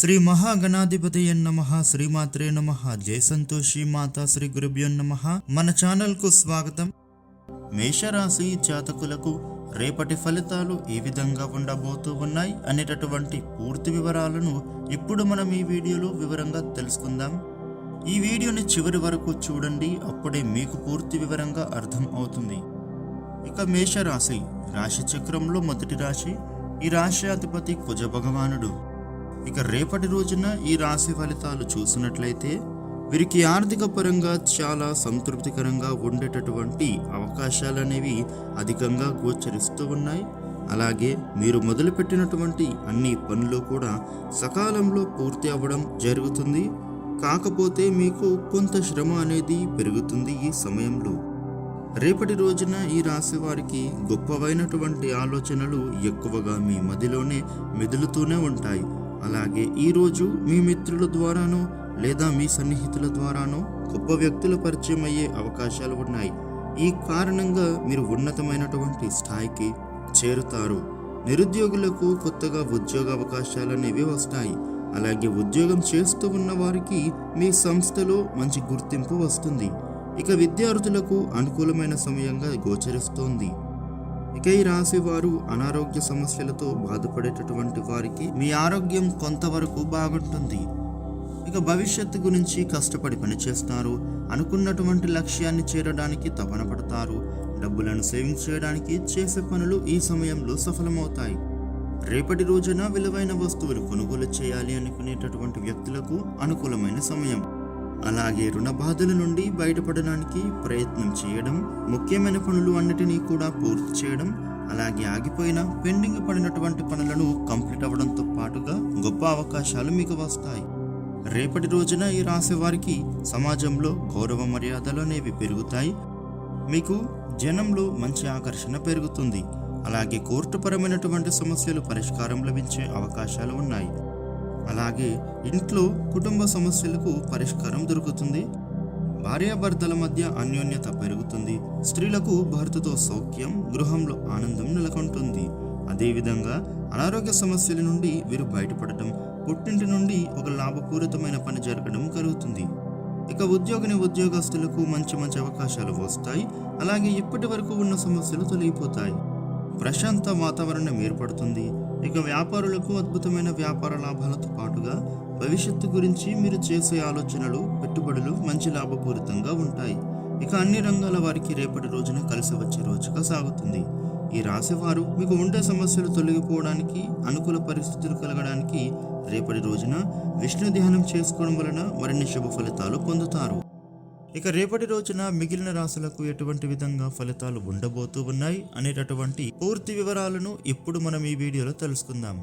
శ్రీ మహాగణాధిపతి నమ శ్రీమాత్రే నమ జయ సంతోషి మాతా శ్రీ గురుభ్యో నమ. మన ఛానల్కు స్వాగతం. మేషరాశి జాతకులకు రేపటి ఫలితాలు ఏ విధంగా ఉండబోతూ ఉన్నాయి అనేటటువంటి పూర్తి వివరాలను ఇప్పుడు మనం ఈ వీడియోలో వివరంగా తెలుసుకుందాం. ఈ వీడియోని చివరి వరకు చూడండి అప్పుడే మీకు పూర్తి వివరంగా అర్థం అవుతుంది. ఇక మేషరాశి రాశి చక్రంలో మొదటి రాశి ఈ రాశి అధిపతి కుజ భగవానుడు. ఇక రేపటి రోజున ఈ రాశి ఫలితాలు చూసినట్లయితే వీరికి ఆర్థిక పరంగా చాలా సంతృప్తికరంగా ఉండేటటువంటి అవకాశాలు అనేవి అధికంగా గోచరిస్తూ ఉన్నాయి. అలాగే మీరు మొదలుపెట్టినటువంటి అన్ని పనులు కూడా సకాలంలో పూర్తి అవ్వడం జరుగుతుంది. కాకపోతే మీకు కొంత శ్రమ అనేది పెరుగుతుంది ఈ సమయంలో. రేపటి రోజున ఈ రాశి వారికి గొప్పవైనటువంటి ఆలోచనలు ఎక్కువగా మీ మదిలోనే మెదులుతూనే ఉంటాయి. అలాగే ఈరోజు మీ మిత్రుల ద్వారానో లేదా మీ సన్నిహితుల ద్వారానో గొప్ప వ్యక్తుల పరిచయం అయ్యే అవకాశాలు ఉన్నాయి. ఈ కారణంగా మీరు ఉన్నతమైనటువంటి స్థాయికి చేరుతారు. నిరుద్యోగులకు కొత్తగా ఉద్యోగ అవకాశాలు అనేవి వస్తాయి. అలాగే ఉద్యోగం చేస్తూ ఉన్న వారికి మీ సంస్థలో మంచి గుర్తింపు వస్తుంది. ఇక విద్యార్థులకు అనుకూలమైన సమయంగా గోచరిస్తోంది. ఇక ఈ రాశి వారు అనారోగ్య సమస్యలతో బాధపడేటటువంటి వారికి మీ ఆరోగ్యం కొంతవరకు బాగుంటుంది. ఇక భవిష్యత్తు గురించి కష్టపడి పనిచేస్తారు. అనుకున్నటువంటి లక్ష్యాన్ని చేరడానికి తపన పడతారు. డబ్బులను సేవింగ్ చేయడానికి చేసే పనులు ఈ సమయంలో సఫలమవుతాయి. రేపటి రోజున విలువైన వస్తువులు కొనుగోలు చేయాలి అనుకునేటటువంటి వ్యక్తులకు అనుకూలమైన సమయం. అలాగే రుణ బాధల నుండి బయటపడడానికి ప్రయత్నం చేయడం ముఖ్యమైన పనులు అన్నిటినీ కూడా పూర్తి చేయడం అలాగే ఆగిపోయిన పెండింగ్ పడినటువంటి పనులను కంప్లీట్ అవ్వడంతో పాటుగా గొప్ప అవకాశాలు మీకు వస్తాయి. రేపటి రోజున ఈ రాశి వారికి సమాజంలో గౌరవ మర్యాదలు అనేవి పెరుగుతాయి. మీకు జనంలో మంచి ఆకర్షణ పెరుగుతుంది. అలాగే కోర్టుపరమైనటువంటి సమస్యలు పరిష్కారం లభించే అవకాశాలు ఉన్నాయి. అలాగే ఇంట్లో కుటుంబ సమస్యలకు పరిష్కారం దొరుకుతుంది. భార్యాభర్తల మధ్య అన్యోన్యత పెరుగుతుంది. స్త్రీలకు భర్తతో సౌఖ్యం గృహంలో ఆనందం నెలకొంటుంది. అదేవిధంగా అనారోగ్య సమస్యల నుండి వీరు బయటపడటం పుట్టింటి నుండి ఒక లాభపూరితమైన పని జరగడం కలుగుతుంది. ఇక ఉద్యోగిని ఉద్యోగస్తులకు మంచి మంచి అవకాశాలు వస్తాయి. అలాగే ఇప్పటి వరకు ఉన్న సమస్యలు తొలగిపోతాయి. ప్రశాంత వాతావరణం ఏర్పడుతుంది. ఇక వ్యాపారులకు అద్భుతమైన వ్యాపార లాభాలతో పాటుగా భవిష్యత్తు గురించి మీరు చేసే ఆలోచనలు పెట్టుబడులు మంచి లాభపూరితంగా ఉంటాయి. ఇక అన్ని రంగాల వారికి రేపటి రోజున కలిసి వచ్చే రోజుగా సాగుతుంది. ఈ రాశివారు మీకు ఉండే సమస్యలు తొలగిపోవడానికి అనుకూల పరిస్థితులు కలగడానికి రేపటి రోజున విష్ణు ధ్యానం చేసుకోవడం వలన మరిన్ని శుభ ఫలితాలు పొందుతారు. ఇక రేపటి రోజున మిగిలిన రాశులకు ఎటువంటి విధంగా ఫలితాలు ఉండబోతూ ఉన్నాయి అనేటటువంటి పూర్తి వివరాలను ఇప్పుడు మనం ఈ వీడియోలో తెలుసుకుందాం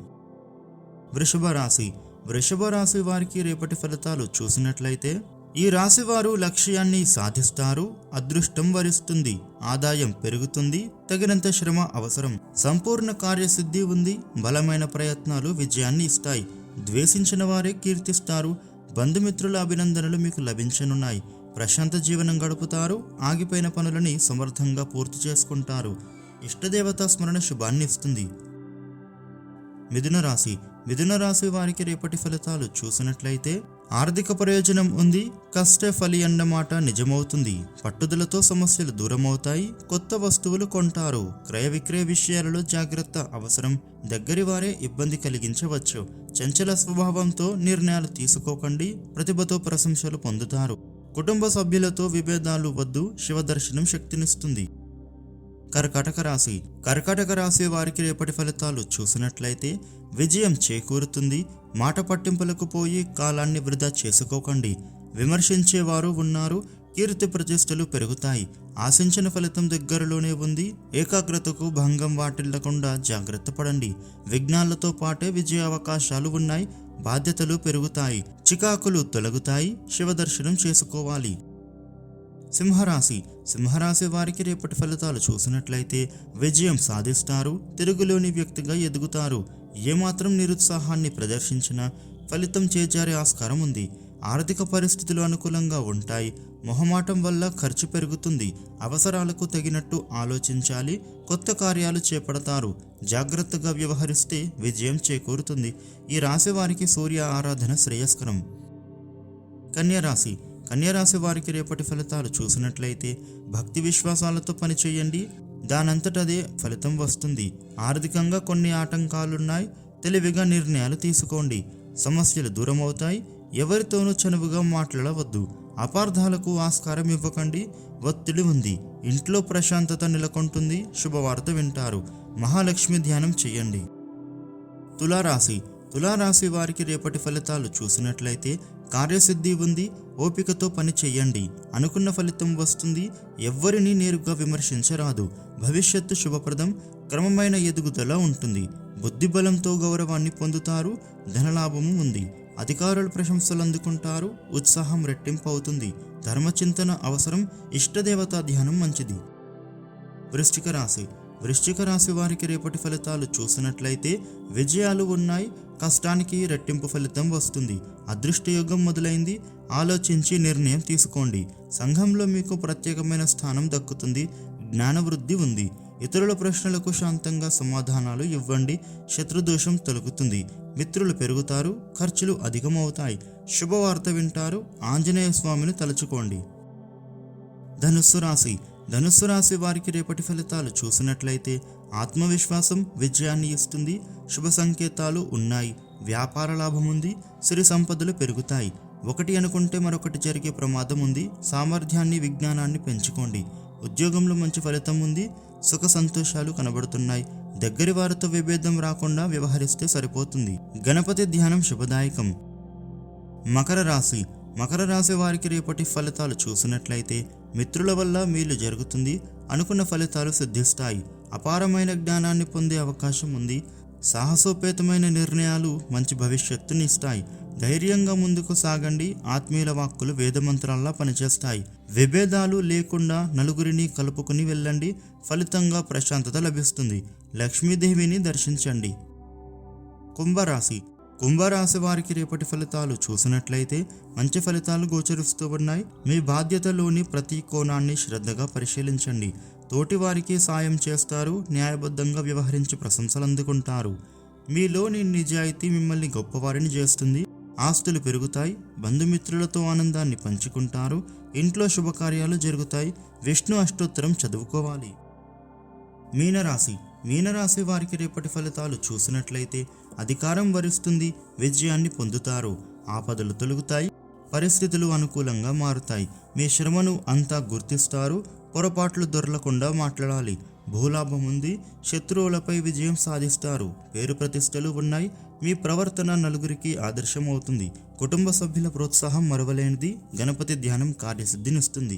వృషభ రాశి. వృషభ రాశి వారికి రేపటి ఫలితాలు చూసినట్లయితే ఈ రాశి వారు లక్ష్యాన్ని సాధిస్తారు అదృష్టం వరిస్తుంది ఆదాయం పెరుగుతుంది తగినంత శ్రమ అవసరం సంపూర్ణ కార్యసిద్ధి ఉంది బలమైన ప్రయత్నాలు విజయాన్ని ఇస్తాయి ద్వేషించిన వారే కీర్తిస్తారు బంధుమిత్రుల అభినందనలు మీకు లభించనున్నాయి ప్రశాంత జీవనం గడుపుతారు ఆగిపోయిన పనులని సమర్థంగా పూర్తి చేసుకుంటారు. ఇష్టదేవతా స్మరణ శుభాన్ని ఇస్తుంది. మిథున రాశి. మిథున రాశి వారికి రేపటి ఫలితాలు చూసినట్లయితే ఆర్థిక ప్రయోజనం ఉంది కష్ట ఫలి అన్నమాట నిజమవుతుంది. పట్టుదలతో సమస్యలు దూరమవుతాయి కొత్త వస్తువులు కొంటారు. క్రయ విక్రయ విషయాలలో జాగ్రత్త అవసరం. దగ్గరి వారే ఇబ్బంది కలిగించవచ్చు. చంచల స్వభావంతో నిర్ణయాలు తీసుకోకండి ప్రతిభతో ప్రశంసలు పొందుతారు. కుటుంబ సభ్యులతో విభేదాలు వద్దు శివ దర్శనం శక్తినిస్తుంది. కర్కాటక రాశి. కర్కాటక రాశి వారికి రేపటి ఫలితాలు చూసినట్లయితే విజయం చేకూరుతుంది. మాట పట్టింపులకు పోయి కాలాన్ని వృధా చేసుకోకండి. విమర్శించేవారు ఉన్నారు. కీర్తి ప్రతిష్టలు పెరుగుతాయి. ఆశించిన ఫలితం దగ్గరలోనే ఉంది. ఏకాగ్రతకు భంగం వాటిల్లకుండా జాగ్రత్త పడండి. విఘ్నాలతో పాటే విజయ అవకాశాలు ఉన్నాయి. బాధ్యతలు పెరుగుతాయి చికాకులు తొలగుతాయి శివదర్శనం చేసుకోవాలి. సింహరాశి. సింహరాశి వారికి రేపటి ఫలితాలు చూసినట్లయితే విజయం సాధిస్తారు తిరుగులోని వ్యక్తిగా ఎదుగుతారు. ఏమాత్రం నిరుత్సాహాన్ని ప్రదర్శించినా ఫలితం చేజారే ఆస్కారం ఉంది. ఆర్థిక పరిస్థితులు అనుకూలంగా ఉంటాయి. మొహమాటం వల్ల ఖర్చు పెరుగుతుంది. అవసరాలకు తగినట్టు ఆలోచించాలి. కొత్త కార్యాలు చేపడతారు. జాగ్రత్తగా వ్యవహరిస్తే విజయం చేకూరుతుంది. ఈ రాశి వారికి సూర్య ఆరాధన శ్రేయస్కరం. కన్యరాశి కన్యరాశి వారికి రేపటి ఫలితాలు చూసినట్లయితే భక్తి విశ్వాసాలతో పనిచేయండి దానంతటదే ఫలితం వస్తుంది. ఆర్థికంగా కొన్ని ఆటంకాలున్నాయి. తెలివిగా నిర్ణయాలు తీసుకోండి. సమస్యలు దూరం అవుతాయి ఎవరితోనూ చనువుగా మాట్లాడవద్దు. అపార్థాలకు ఆస్కారం ఇవ్వకండి. ఒత్తిడి ఉంది. ఇంట్లో ప్రశాంతత నెలకొంటుంది. శుభవార్త వింటారు. మహాలక్ష్మి ధ్యానం చేయండి. తులారాశి. తులారాశి వారికి రేపటి ఫలితాలు చూసినట్లయితే కార్యసిద్ధి ఉంది. ఓపికతో పని చేయండి. అనుకున్న ఫలితం వస్తుంది. ఎవ్వరిని నేరుగా విమర్శించరాదు. భవిష్యత్తు శుభప్రదం. క్రమమైన ఎదుగుదల ఉంటుంది. బుద్ధిబలంతో గౌరవాన్ని పొందుతారు. ధనలాభము ఉంది. అధికారుల ప్రశంసలు అందుకుంటారు ఉత్సాహం రెట్టింపు అవుతుంది ధర్మచింతన అవసరం ఇష్టదేవతా ధ్యానం మంచిది. వృశ్చిక రాశి. వృశ్చిక రాశి వారికి రేపటి ఫలితాలు చూసినట్లయితే విజయాలు ఉన్నాయి కష్టానికి రెట్టింపు ఫలితం వస్తుంది. అదృష్టయోగం మొదలైంది ఆలోచించి నిర్ణయం తీసుకోండి. సంఘంలో మీకు ప్రత్యేకమైన స్థానం దక్కుతుంది జ్ఞానవృద్ధి ఉంది. ఇతరుల ప్రశ్నలకు శాంతంగా సమాధానాలు ఇవ్వండి శత్రుదోషం తొలగుతుంది. మిత్రులు పెరుగుతారు ఖర్చులు అధికమవుతాయి. శుభవార్త వింటారు ఆంజనేయ స్వామిని తలుచుకోండి. ధనుస్సు రాశి. ధనుస్సు రాశి వారికి రేపటి ఫలితాలు చూసినట్లయితే ఆత్మవిశ్వాసం విజయాన్ని ఇస్తుంది శుభ సంకేతాలు ఉన్నాయి వ్యాపార లాభం ఉంది సిరి సంపదలు పెరుగుతాయి. ఒకటి అనుకుంటే మరొకటి జరిగే ప్రమాదం ఉంది సామర్థ్యాన్ని విజ్ఞానాన్ని పెంచుకోండి. ఉద్యోగంలో మంచి ఫలితం ఉంది సుఖ సంతోషాలు కనబడుతున్నాయి దగ్గరి వారితో విభేదం రాకుండా వ్యవహరిస్తే సరిపోతుంది. గణపతి ధ్యానం శుభదాయకం. మకర రాశి. మకర రాశి వారికి రేపటి ఫలితాలు చూసినట్లయితే మిత్రుల వల్ల మేలు జరుగుతుంది. అనుకున్న ఫలితాలు సిద్ధిస్తాయి. అపారమైన జ్ఞానాన్ని పొందే అవకాశం ఉంది. సాహసోపేతమైన నిర్ణయాలు మంచి భవిష్యత్తుని ఇస్తాయి. ధైర్యంగా ముందుకు సాగండి. ఆత్మీయుల వాక్కులు వేదమంత్రాల్లా పనిచేస్తాయి. విభేదాలు లేకుండా నలుగురిని కలుపుకుని వెళ్ళండి. ఫలితంగా ప్రశాంతత లభిస్తుంది. లక్ష్మీదేవిని దర్శించండి. కుంభరాశి. కుంభరాశి వారికి రేపటి ఫలితాలు చూసినట్లయితే మంచి ఫలితాలు గోచరిస్తూ ఉన్నాయి. మీ బాధ్యతలోని ప్రతి కోణాన్ని శ్రద్ధగా పరిశీలించండి. తోటి వారికి సాయం చేస్తారు. న్యాయబద్ధంగా వ్యవహరించి ప్రశంసలు అందుకుంటారు. మీలోని నిజాయితీ మిమ్మల్ని గొప్పవారిని చేస్తుంది. ఆస్తులు పెరుగుతాయి. బంధుమిత్రులతో ఆనందాన్ని పంచుకుంటారు. ఇంట్లో శుభకార్యాలు జరుగుతాయి. విష్ణు అష్టోత్తరం చదువుకోవాలి. మీనరాశి. మీనరాశి వారికి రేపటి ఫలితాలు చూసినట్లయితే అధికారం వరిస్తుంది విజయాన్ని పొందుతారు. ఆపదలు తొలుగుతాయి పరిస్థితులు అనుకూలంగా మారుతాయి. మీ శ్రమను అంతా గుర్తిస్తారు పొరపాట్లు దొరలకుండా మాట్లాడాలి. భూలాభం ఉంది శత్రువులపై విజయం సాధిస్తారు. పేరు ప్రతిష్టలు ఉన్నాయి మీ ప్రవర్తన నలుగురికి ఆదర్శం అవుతుంది కుటుంబ సభ్యుల ప్రోత్సాహం మరవలేనిది గణపతి ధ్యానం కార్యసిద్ధినిస్తుంది